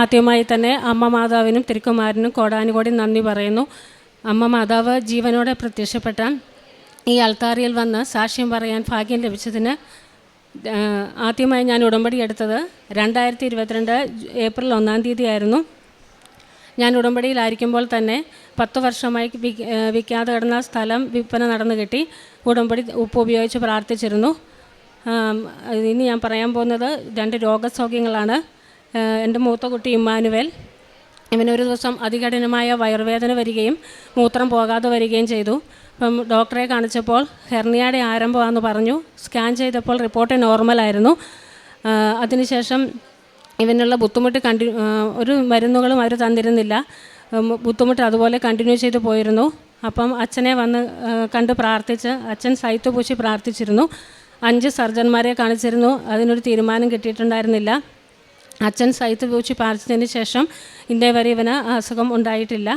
ആദ്യമായി തന്നെ അമ്മ മാതാവിനും തിരുക്കുമാരനും കോടാനുകോടി നന്ദി പറയുന്നു. അമ്മ മാതാവ് ജീവനോടെ പ്രത്യക്ഷപ്പെട്ട ഈ അൾത്താറിയിൽ വന്ന് സാക്ഷ്യം പറയാൻ ഭാഗ്യം ലഭിച്ചതിന് ആദ്യമായി ഞാൻ ഉടമ്പടി എടുത്തത് രണ്ടായിരത്തി ഇരുപത്തിരണ്ട് ഏപ്രിൽ ഒന്നാം തീയതി ആയിരുന്നു ഞാൻ ഉടമ്പടിയിലായിരിക്കുമ്പോൾ തന്നെ പത്ത് വർഷമായി വിൽക്കാതെ കിടന്ന സ്ഥലം വിൽപ്പന നടന്നു കിട്ടി. ഉടമ്പടി ഉപ്പ് ഉപയോഗിച്ച് പ്രാർത്ഥിച്ചിരുന്നു. ഇനി ഞാൻ പറയാൻ പോകുന്നത് രണ്ട് രോഗസൗഖ്യങ്ങളാണ്. എന്റെ മൂത്ത കുട്ടി ഇമ്മാനുവൽ. ഇവനൊരു ദിവസം അതികഠിനമായ വയറുവേദന വരികയും മൂത്രം പോകാതെ വരികയും ചെയ്തു. അപ്പം ഡോക്ടറെ കാണിച്ചപ്പോൾ ഹെർണിയയുടെ ആരംഭമാണെന്ന് പറഞ്ഞു. സ്കാൻ ചെയ്തപ്പോൾ റിപ്പോർട്ട് നോർമലായിരുന്നു. അതിനുശേഷം ഇവനുള്ള ബുദ്ധിമുട്ട് കണ്ടി ഒരു മരുന്നുകളും അവർ തന്നിരുന്നില്ല. ബുദ്ധിമുട്ട് അതുപോലെ കണ്ടിന്യൂ ചെയ്ത് പോയിരുന്നു. അപ്പം അച്ഛനെ വന്ന് കണ്ട് പ്രാർത്ഥിച്ച് അച്ഛൻ സൈത്ത് പൂശി പ്രാർത്ഥിച്ചിരുന്നു. അഞ്ച് സർജന്മാരെ കാണിച്ചിരുന്നു. അതിനൊരു തീരുമാനം കിട്ടിയിട്ടുണ്ടായിരുന്നില്ല. അച്ഛൻ സൈത്ത് പൂച്ചി പാർച്ചതിന് ശേഷം ഇന്നേ വരെ ഇവന് അസുഖം ഉണ്ടായിട്ടില്ല.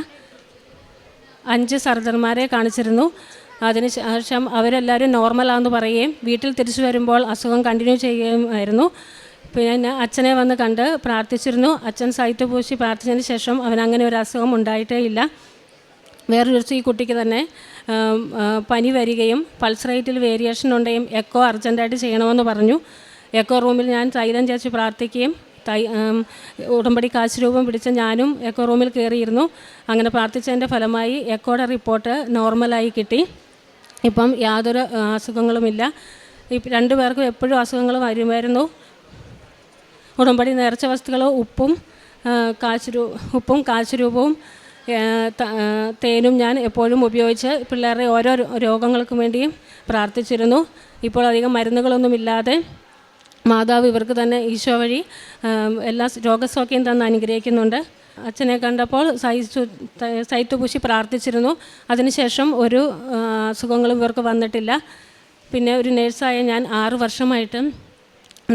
അഞ്ച് സർദർമാരെ കാണിച്ചിരുന്നു. അതിന് ശേഷം അവരെല്ലാവരും നോർമലാണെന്ന് പറയുകയും വീട്ടിൽ തിരിച്ചു വരുമ്പോൾ അസുഖം കണ്ടിന്യൂ ചെയ്യുകയുമായിരുന്നു പിന്നെ അച്ഛനെ വന്ന് കണ്ട് പ്രാർത്ഥിച്ചിരുന്നു. അച്ഛൻ സൈറ്റ് പൂശി പ്രാർത്ഥിച്ചതിന് ശേഷം അവൻ അങ്ങനെ ഒരു അസുഖം ഉണ്ടായിട്ടേ ഇല്ല. വേറൊരു ദിവസം ഈ കുട്ടിക്ക് തന്നെ പനി വരികയും പൾസ് റേറ്റിൽ വേരിയേഷൻ ഉണ്ടെങ്കിൽ എക്കോ അർജന്റായിട്ട് ചെയ്യണമെന്ന് പറഞ്ഞു. എക്കോ റൂമിൽ ഞാൻ തൈലം ചേച്ചി പ്രാർത്ഥിക്കുകയും തൈ ഉടമ്പടി കാശ് രൂപം പിടിച്ച ഞാനും എക്കോ റൂമിൽ കയറിയിരുന്നു. അങ്ങനെ പ്രാർത്ഥിച്ചതിന്റെ ഫലമായി എക്കോയുടെ റിപ്പോർട്ട് നോർമലായി കിട്ടി. ഇപ്പം യാതൊരു അസുഖങ്ങളുമില്ല. ഇപ്പം രണ്ടു പേർക്കും എപ്പോഴും അസുഖങ്ങൾ വരുമായിരുന്നു. ഉടമ്പടി നേർച്ച വസ്തുക്കളോ ഉപ്പും കാശുരൂ കാശ് ഉപ്പും കാശ് രൂപവും ആ, ത- ആ, തേനും ഞാൻ എപ്പോഴും ഉപയോഗിച്ച് പിള്ളേരുടെ ഓരോ രോഗങ്ങൾക്കും വേണ്ടിയും പ്രാർത്ഥിച്ചിരുന്നു. ഇപ്പോൾ അധികം മരുന്നുകളൊന്നുമില്ലാതെ മാതാവ് ഇവർക്ക് തന്നെ ഈശോ വഴി എല്ലാ രോഗസൗഖ്യം തന്ന് അനുഗ്രഹിക്കുന്നുണ്ട്. അച്ഛനെ കണ്ടപ്പോൾ സൈത്തു സൈത്ത് പൂശി പ്രാർത്ഥിച്ചിരുന്നു. അതിനുശേഷം ഒരു അസുഖങ്ങളും ഇവർക്ക് വന്നിട്ടില്ല. പിന്നെ ഒരു നേഴ്സായ ഞാൻ ആറു വർഷമായിട്ട്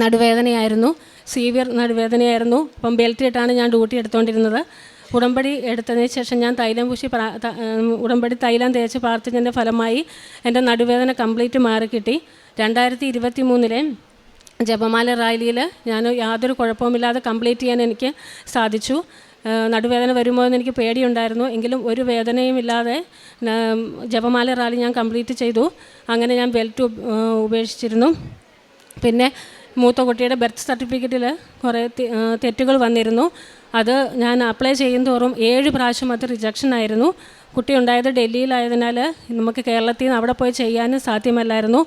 നടുവേദനയായിരുന്നു. സീവിയർ നടുവേദനയായിരുന്നു. അപ്പം ബെൽറ്റ് ഇട്ടാണ് ഞാൻ ഡ്യൂട്ടി എടുത്തുകൊണ്ടിരുന്നത് ഉടമ്പടി എടുത്തതിന് ശേഷം ഞാൻ തൈലം പൂശി ഉടമ്പടി തൈലം തേച്ച് പ്രാർത്ഥിച്ചതിന്റെ ഫലമായി എന്റെ നടുവേദന കംപ്ലീറ്റ് മാറി കിട്ടി രണ്ടായിരത്തി ഇരുപത്തി മൂന്നിലെ ജപമാല റാലിയിൽ ഞാൻ യാതൊരു കുഴപ്പവുമില്ലാതെ കംപ്ലീറ്റ് ചെയ്യാൻ എനിക്ക് സാധിച്ചു. നടുവേദന വരുമോ എന്ന് എനിക്ക് പേടിയുണ്ടായിരുന്നു. എങ്കിലും ഒരു വേദനയും ഇല്ലാതെ ജപമാല റാലി ഞാൻ കംപ്ലീറ്റ് ചെയ്തു. അങ്ങനെ ഞാൻ ബെൽറ്റ് ഉപ- ഉപേക്ഷിച്ചിരുന്നു. പിന്നെ മൂത്ത കുട്ടിയുടെ ബർത്ത് സർട്ടിഫിക്കറ്റിൽ കുറേ തെറ്റുകൾ വന്നിരുന്നു. അത് ഞാൻ അപ്ലൈ ചെയ്യും തോറും ഏഴ് പ്രാവശ്യം അത് റിജക്ഷൻ ആയിരുന്നു. കുട്ടി ഉണ്ടായത് ഡൽഹിയിലായതിനാൽ നമുക്ക് കേരളത്തിൽ നിന്ന് അവിടെ പോയി ചെയ്യാനും സാധ്യമല്ലായിരുന്നു.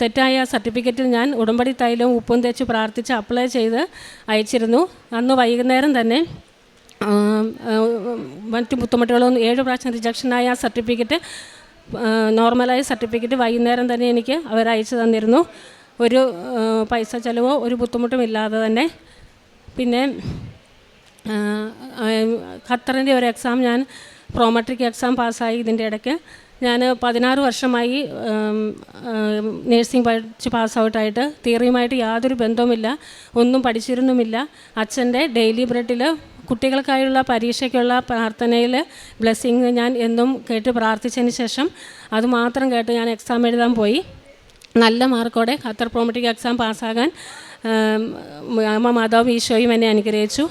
തെറ്റായ സർട്ടിഫിക്കറ്റിൽ ഞാൻ ഉടമ്പടി തൈലവും ഉപ്പും തേച്ച് പ്രാർത്ഥിച്ച് അപ്ലൈ ചെയ്ത് അയച്ചിരുന്നു. അന്ന് വൈകുന്നേരം തന്നെ മറ്റ് ബുദ്ധിമുട്ടുകളൊന്നും ഏഴ് പ്രാവശ്യം റിജക്ഷനായ ആ സർട്ടിഫിക്കറ്റ് നോർമലായ സർട്ടിഫിക്കറ്റ് വൈകുന്നേരം തന്നെ എനിക്ക് അവർ അയച്ചു തന്നിരുന്നു. ഒരു പൈസ ചിലവോ ഒരു ബുദ്ധിമുട്ടും ഇല്ലാതെ തന്നെ. പിന്നെ ഖത്തറിന്റെ ഒരു എക്സാം ഞാൻ പ്രോമെട്രിക് എക്സാം പാസ്സായി ഇതിന്റെ ഇടയ്ക്ക്. ഞാൻ പതിനാറ് വർഷമായി നേഴ്സിംഗ് പഠിച്ച് പാസ് ഔട്ടായിട്ട് തിയറിയുമായിട്ട് യാതൊരു ബന്ധവുമില്ല ഒന്നും പഠിച്ചിരുന്നുമില്ല. അച്ഛന്റെ ഡെയിലി ബ്രെഡിൽ കുട്ടികൾക്കായുള്ള പരീക്ഷയ്ക്കുള്ള പ്രാർത്ഥനയിൽ ബ്ലെസ്സിങ് ഞാൻ എന്നും കേട്ട് പ്രാർത്ഥിച്ചതിന് ശേഷം അതുമാത്രം കേട്ട് ഞാൻ എക്സാം എഴുതാൻ പോയി. നല്ല മാർക്കോടെ ഖത്തർ പ്രോമറ്റിക് എക്സാം പാസ്സാകാൻ അമ്മ മാതാവ് ഈശോയും എന്നെ അനുഗ്രഹിച്ചു.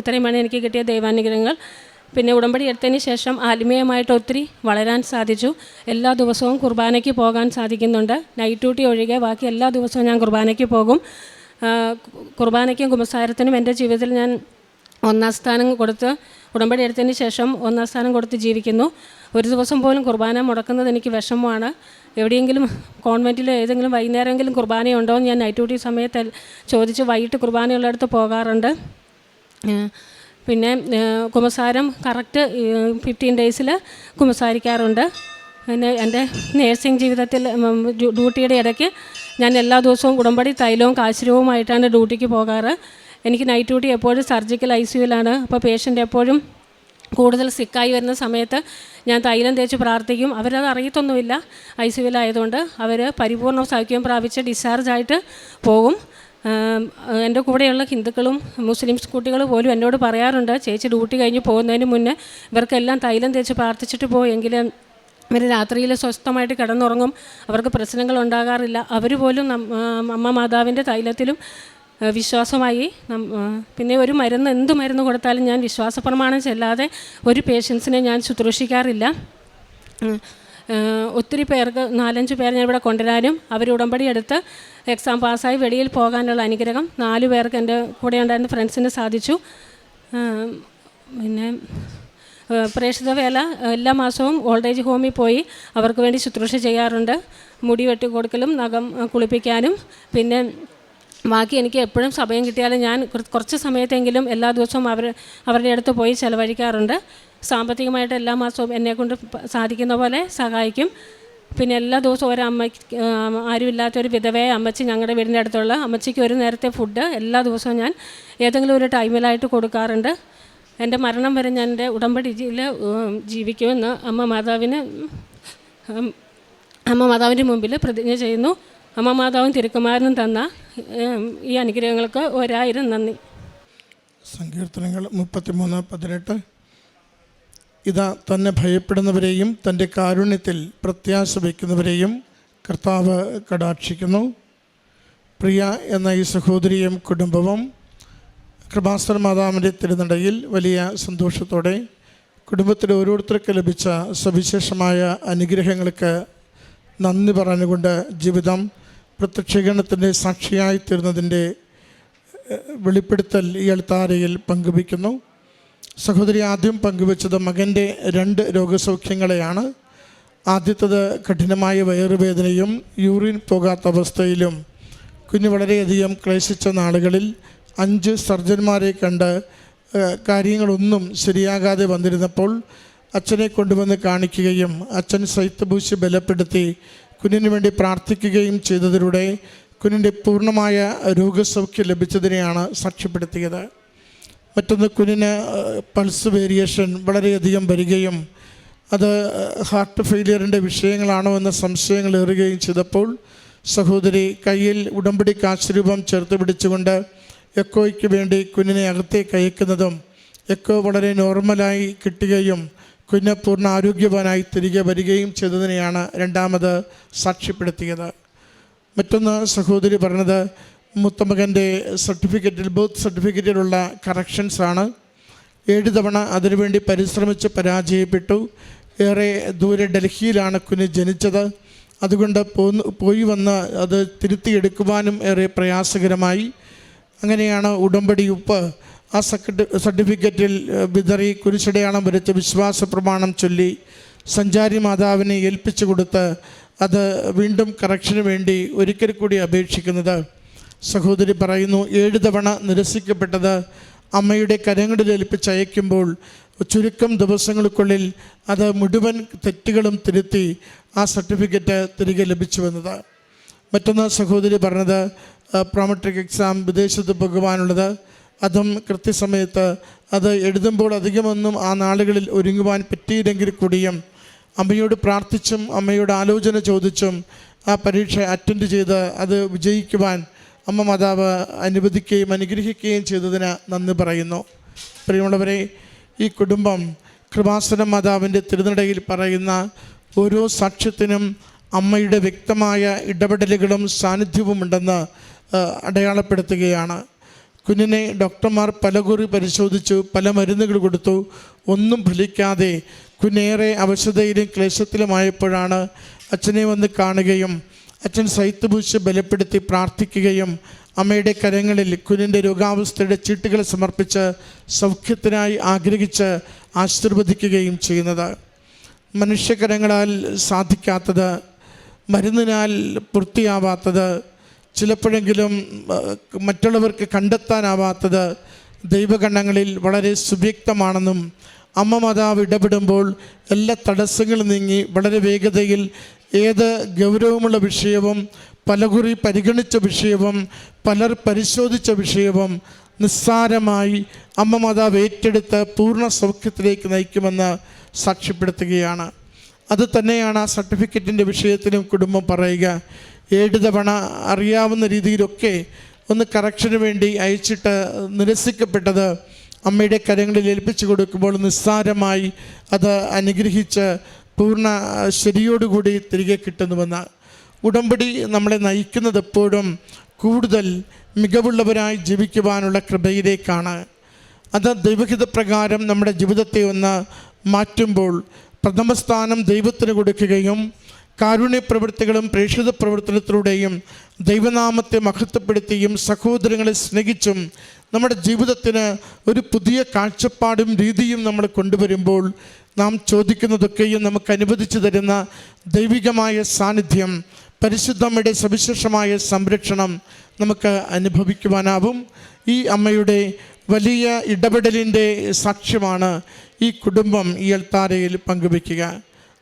ഇത്രയുമാണ് എനിക്ക് കിട്ടിയ ദൈവാനുഗ്രഹങ്ങൾ. പിന്നെ ഉടമ്പടി എടുത്തതിന് ശേഷം ആത്മീയമായിട്ട് ഒത്തിരി വളരാൻ സാധിച്ചു. എല്ലാ ദിവസവും കുർബാനയ്ക്ക് പോകാൻ സാധിക്കുന്നുണ്ട്. നൈറ്റ് ഡ്യൂട്ടി ഒഴികെ ബാക്കി എല്ലാ ദിവസവും ഞാൻ കുർബാനയ്ക്ക് പോകും. കുർബാനയ്ക്കും കുമ്പസാരത്തിനും എന്റെ ജീവിതത്തിൽ ഞാൻ ഒന്നാം സ്ഥാനം കൊടുത്ത് ഉടമ്പടി എടുത്തതിന് ശേഷം ഒന്നാം സ്ഥാനം കൊടുത്ത് ജീവിക്കുന്നു. ഒരു ദിവസം പോലും കുർബാന മുടക്കുന്നത് എനിക്ക് വിഷമമാണ്. എവിടെയെങ്കിലും കോൺവെന്റിൽ ഏതെങ്കിലും വൈകുന്നേരമെങ്കിലും കുർബാനയുണ്ടോ എന്ന് ഞാൻ നൈറ്റ് ഡ്യൂട്ടി സമയത്ത് ചോദിച്ച് വൈകിട്ട് കുർബാനയുള്ളിടത്ത് പോകാറുണ്ട്. പിന്നെ കുമ്പസാരം കറക്റ്റ് ഫിഫ്റ്റീൻ ഡേയ്സിൽ കുമ്പസാരിക്കാറുണ്ട് പിന്നെ എന്റെ നേഴ്സിംഗ് ജീവിതത്തിൽ ഡ്യൂട്ടിയുടെ ഇടയ്ക്ക് ഞാൻ എല്ലാ ദിവസവും ഉടമ്പടി തൈലവും കാശ്രവുമായിട്ടാണ് ഡ്യൂട്ടിക്ക് പോകാറ്. എനിക്ക് നൈറ്റ് ഡ്യൂട്ടി എപ്പോഴും സർജിക്കൽ ഐ സിയുലാണ് അപ്പോൾ പേഷ്യന്റ് എപ്പോഴും കൂടുതൽ സിക്കായി വരുന്ന സമയത്ത് ഞാൻ തൈലം തേച്ച് പ്രാർത്ഥിക്കും. അവരത് അറിയത്തൊന്നുമില്ല ഐ സിയുലായതുകൊണ്ട് അവർ പരിപൂർണ സൗഖ്യം പ്രാപിച്ച് ഡിസ്ചാർജ് ആയിട്ട് പോകും. എന്റെ കൂടെയുള്ള ഹിന്ദുക്കളും മുസ്ലിംസ് കുട്ടികൾ പോലും എന്നോട് പറയാറുണ്ട് ചേച്ചി ഡ്യൂട്ടി കഴിഞ്ഞ് പോകുന്നതിന് മുന്നേ ഇവർക്കെല്ലാം തൈലം തേച്ച് പ്രാർത്ഥിച്ചിട്ട് പോയെങ്കിൽ ഇവർ രാത്രിയിൽ സ്വസ്ഥമായിട്ട് കിടന്നുറങ്ങും. അവർക്ക് പ്രശ്നങ്ങൾ ഉണ്ടാകാറില്ല. അവർ പോലും അമ്മ മാതാവിന്റെ തൈലത്തിലും വിശ്വാസമായി പിന്നെ ഒരു മരുന്ന് എന്ത് മരുന്ന് കൊടുത്താലും ഞാൻ വിശ്വാസപ്രമാണം ചെല്ലാതെ ഒരു പേഷ്യൻസിനെ ഞാൻ ശുശ്രൂഷിക്കാറില്ല. ഒത്തിരി പേർക്ക് നാലഞ്ച് പേർ ഞാൻ ഇവിടെ കൊണ്ടുവരാനും അവർ ഉടമ്പടി എടുത്ത് എക്സാം പാസ്സായി വെളിയിൽ പോകാനുള്ള അനുഗ്രഹം നാല് പേർക്ക് എന്റെ കൂടെ ഉണ്ടായിരുന്ന ഫ്രണ്ട്സിന് സാധിച്ചു. പിന്നെ പ്രേക്ഷിത വേല എല്ലാ മാസവും ഓൾഡ് ഏജ് ഹോമിൽ പോയി അവർക്ക് വേണ്ടി ശുശ്രൂഷ ചെയ്യാറുണ്ട്. മുടി വെട്ടി കൊടുക്കലും നഖം കുളിപ്പിക്കാനും പിന്നെ ബാക്കി എനിക്ക് എപ്പോഴും സമയം കിട്ടിയാലും ഞാൻ കുറച്ച് സമയത്തെങ്കിലും എല്ലാ ദിവസവും അവർ അവരുടെ അടുത്ത് പോയി ചിലവഴിക്കാറുണ്ട്. സാമ്പത്തികമായിട്ട് എല്ലാ മാസവും എന്നെക്കൊണ്ട് സാധിക്കുന്ന പോലെ സഹായിക്കും. പിന്നെ എല്ലാ ദിവസവും ഒരു അമ്മയ്ക്ക് ആരുമില്ലാത്ത ഒരു വിധവയെ അമ്മച്ചി ഞങ്ങളുടെ വീടിന്റെ അടുത്തുള്ള അമ്മച്ചിക്ക് ഒരു നേരത്തെ ഫുഡ് എല്ലാ ദിവസവും ഞാൻ ഏതെങ്കിലും ഒരു ടൈമിലായിട്ട് കൊടുക്കാറുണ്ട്. എന്റെ മരണം വരെ ഞാൻ എന്റെ ഉടമ്പടിയിൽ ജീവിക്കുമെന്ന് അമ്മ മാതാവിന് അമ്മ മാതാവിന്റെ മുമ്പിൽ പ്രതിജ്ഞ ചെയ്യുന്നു. അമ്മ മാതാവും തിരുക്കുമാരനും തന്ന ഈ അനുഗ്രഹങ്ങൾക്ക് ഒരായിരം നന്ദി. സങ്കീർത്തനങ്ങൾ മുപ്പത്തിമൂന്ന് പതിനെട്ട്. ഇതാ തന്നെ ഭയപ്പെടുന്നവരെയും തന്റെ കാരുണ്യത്തിൽ പ്രത്യാശ വയ്ക്കുന്നവരെയും കർത്താവ് കടാക്ഷിക്കുന്നു. പ്രിയ എന്ന ഈ സഹോദരിയും കുടുംബവും കൃപാസന മാതാവിന്റെ തിരുനടയിൽ വലിയ സന്തോഷത്തോടെ കുടുംബത്തിൽ ഓരോരുത്തർക്ക് ലഭിച്ച സവിശേഷമായ അനുഗ്രഹങ്ങൾക്ക് നന്ദി പറഞ്ഞുകൊണ്ട് ജീവിതം പ്രത്യക്ഷീകരണത്തിന്റെ സാക്ഷിയായി തീർന്നതിന്റെ വെളിപ്പെടുത്തൽ ഈ അൾത്താരയിൽ പങ്കുവയ്ക്കുന്നു. സഹോദരി ആദ്യം പങ്കുവച്ചത് മകന്റെ രണ്ട് രോഗസൗഖ്യങ്ങളെയാണ്. ആദ്യത്തത് കഠിനമായ വയറുവേദനയും യൂറിൻ പോകാത്ത അവസ്ഥയിലും. കുഞ്ഞ് വളരെയധികം ക്ലേശിച്ച നാളുകളിൽ അഞ്ച് സർജന്മാരെ കണ്ട് കാര്യങ്ങളൊന്നും ശരിയാകാതെ വന്നിരുന്നപ്പോൾ അച്ഛനെ കൊണ്ടുവന്ന് കാണിക്കുകയും അച്ഛൻ സൈത്തഭൂശി ബലപ്പെടുത്തി കുഞ്ഞിന് വേണ്ടി പ്രാർത്ഥിക്കുകയും ചെയ്തതിലൂടെ കുഞ്ഞിന്റെ പൂർണമായ രോഗസൗഖ്യം ലഭിച്ചതിനെയാണ് സാക്ഷ്യപ്പെടുത്തിയത്. മറ്റൊന്ന് കുഞ്ഞിന് പൾസ് വേരിയേഷൻ വളരെയധികം വരികയും അത് ഹാർട്ട് ഫെയിലിയറിന്റെ വിഷയങ്ങളാണോ എന്ന സംശയങ്ങൾ ഏറുകയും ചെയ്തപ്പോൾ സഹോദരി കയ്യിൽ ഉടമ്പടി കാശ്രൂപം ചേർത്ത് പിടിച്ചുകൊണ്ട് എക്കോയ്ക്ക് വേണ്ടി കുഞ്ഞിനെ അകത്തേക്ക് അയക്കുന്നതും എക്കോ വളരെ നോർമലായി കിട്ടുകയും കുഞ്ഞ് പൂർണ ആരോഗ്യവാനായി തിരികെ വരികയും ചെയ്തതിനെയാണ് രണ്ടാമത് സാക്ഷ്യപ്പെടുത്തിയത്. മറ്റൊന്ന് സഹോദരി പറഞ്ഞത് മുത്തമകന്റെ സർട്ടിഫിക്കറ്റിൽ ബർത്ത് സർട്ടിഫിക്കറ്റിലുള്ള കറക്ഷൻസാണ് ഏഴ് തവണ അതിനുവേണ്ടി പരിശ്രമിച്ച് പരാജയപ്പെട്ടു. ഏറെ ദൂരെ ഡൽഹിയിലാണ് കുഞ്ഞ് ജനിച്ചത്. അതുകൊണ്ട് പോന്ന് പോയി വന്ന് അത് തിരുത്തിയെടുക്കുവാനും ഏറെ പ്രയാസകരമായി. അങ്ങനെയാണ് ഉടമ്പടി ഉപ്പ് ആ സർട്ടിഫിക്കറ്റിൽ വിതറി കുരിശടയാളം വരച്ച് വിശ്വാസ പ്രമാണം ചൊല്ലി സഞ്ചാരി മാതാവിനെ ഏൽപ്പിച്ചു കൊടുത്ത് അത് വീണ്ടും കറക്ഷന് വേണ്ടി ഒരിക്കൽ കൂടി അപേക്ഷിക്കുന്നത്. സഹോദരി പറയുന്നു ഏഴ് തവണ നിരസിക്കപ്പെട്ടത് അമ്മയുടെ കരങ്ങളിൽ ഏൽപ്പിച്ച് അയക്കുമ്പോൾ ചുരുക്കം ദിവസങ്ങൾക്കുള്ളിൽ അത് മുഴുവൻ തെറ്റുകളും തിരുത്തി ആ സർട്ടിഫിക്കറ്റ് തിരികെ ലഭിച്ചു വന്നത്. മറ്റൊന്ന് സഹോദരി പറഞ്ഞത് പ്രോമെട്രിക് എക്സാം വിദേശത്ത് പോകുവാനുള്ളത് അതും കൃത്യസമയത്ത് അത് എഴുതുമ്പോൾ അധികമൊന്നും ആ നാളുകളിൽ ഒരുങ്ങുവാൻ പറ്റിയില്ലെങ്കിൽ കൂടിയും അമ്മയോട് പ്രാർത്ഥിച്ചും അമ്മയോട് ആലോചന ചോദിച്ചും ആ പരീക്ഷ അറ്റൻഡ് ചെയ്ത് അത് വിജയിക്കുവാൻ അമ്മ മാതാവ് അനുവദിക്കുകയും അനുഗ്രഹിക്കുകയും ചെയ്തതിന് നന്ദി പറയുന്നു. പ്രിയമുള്ളവരെ ഈ കുടുംബം കൃപാസന മാതാവിന്റെ തിരുനടയിൽ പറയുന്ന ഓരോ സാക്ഷ്യത്തിനും അമ്മയുടെ വ്യക്തമായ ഇടപെടലുകളും സാന്നിധ്യവുമുണ്ടെന്ന് അടയാളപ്പെടുത്തുകയാണ്. കുഞ്ഞിനെ ഡോക്ടർമാർ പലകുറി പരിശോധിച്ചു പല മരുന്നുകൾ കൊടുത്തു. ഒന്നും ഫലിക്കാതെ കുഞ്ഞേറെ അവശതയിലും ക്ലേശത്തിലുമായപ്പോഴാണ് അച്ഛനെ വന്ന് കാണുകയും അച്ഛൻ സൈത്തുപൂശ് ബലപ്പെടുത്തി പ്രാർത്ഥിക്കുകയും അമ്മയുടെ കരങ്ങളിൽ കുഞ്ഞിന്റെ രോഗാവസ്ഥയുടെ ചീട്ടുകൾ സമർപ്പിച്ച് സൗഖ്യത്തിനായി ആഗ്രഹിച്ച് ആശീർവദിക്കുകയും ചെയ്യുന്നത്. മനുഷ്യകരങ്ങളാൽ സാധിക്കാത്തത് മരുന്നിനാൽ പൂർത്തിയാവാത്തത് ചിലപ്പോഴെങ്കിലും മറ്റുള്ളവർക്ക് കണ്ടെത്താനാവാത്തത് ദൈവകണ്ണങ്ങളിൽ വളരെ സുവ്യക്തമാണെന്നും അമ്മ മാതാവ് ഇടപെടുമ്പോൾ എല്ലാ തടസ്സങ്ങളും നീങ്ങി വളരെ വേഗതയിൽ ഏത് ഗൗരവമുള്ള വിഷയവും പലകുറി പരിഗണിച്ച വിഷയവും പലർ പരിശോധിച്ച വിഷയവും നിസ്സാരമായി അമ്മ മാതാവ് ഏറ്റെടുത്ത് പൂർണ സൗഖ്യത്തിലേക്ക് നയിക്കുമെന്ന് സാക്ഷ്യപ്പെടുത്തുകയാണ്. അത് തന്നെയാണ് ആ സർട്ടിഫിക്കറ്റിന്റെ വിഷയത്തിലും കുടുംബം പറയുക. ഏഴ് തവണ അറിയാവുന്ന രീതിയിലൊക്കെ ഒന്ന് കറക്ഷന് വേണ്ടി അയച്ചിട്ട് നിരസിക്കപ്പെട്ടത് അമ്മയുടെ കരങ്ങളിൽ ഏൽപ്പിച്ചു കൊടുക്കുമ്പോൾ നിസ്സാരമായി അത് അനുഗ്രഹിച്ച് പൂർണ ശരിയോടുകൂടി തിരികെ കിട്ടുന്നുവെന്ന്. ഉടമ്പടി നമ്മളെ നയിക്കുന്നത് എപ്പോഴും കൂടുതൽ മികവുള്ളവരായി ജീവിക്കുവാനുള്ള കൃപയിലേക്കാണ്. അത് ദൈവഹിത പ്രകാരം നമ്മുടെ ജീവിതത്തെ ഒന്ന് മാറ്റുമ്പോൾ പ്രഥമ സ്ഥാനം ദൈവത്തിന് കൊടുക്കുകയും കാരുണ്യ പ്രവൃത്തികളും പ്രേക്ഷിത പ്രവർത്തനത്തിലൂടെയും ദൈവനാമത്തെ മഹത്വപ്പെടുത്തിയും സഹോദരങ്ങളെ സ്നേഹിച്ചും നമ്മുടെ ജീവിതത്തിന് ഒരു പുതിയ കാഴ്ചപ്പാടും രീതിയും നമ്മൾ കൊണ്ടുവരുമ്പോൾ നാം ചോദിക്കുന്നതൊക്കെയും നമുക്ക് അനുവദിച്ചു തരുന്ന ദൈവികമായ സാന്നിധ്യം പരിശുദ്ധമ്മയുടെ സവിശേഷമായ സംരക്ഷണം നമുക്ക് അനുഭവിക്കുവാനാവും. ഈ അമ്മയുടെ വലിയ ഇടപെടലിന്റെ സാക്ഷ്യമാണ് ഈ കുടുംബം ഈ എൽത്താരയിൽ പങ്കുവയ്ക്കുക.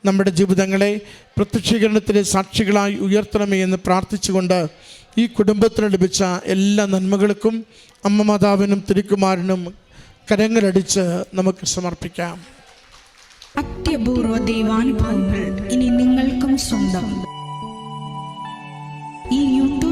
നമ്മുടെ ജീവിതങ്ങളെ പ്രത്യക്ഷീകരണത്തിലെ സാക്ഷികളായി ഉയർത്തണമേ എന്ന് പ്രാർത്ഥിച്ചുകൊണ്ട് ഈ കുടുംബത്തിന് ലഭിച്ച എല്ലാ നന്മകൾക്കും അമ്മ മാതാവിനും തിരുക്കുമാരനും കരങ്ങളടിച്ച് നമുക്ക് സമർപ്പിക്കാം. അത്യപൂർവ ദൈവാനുഭവങ്ങൾ ഇനി നിങ്ങൾക്കും സ്വന്തം.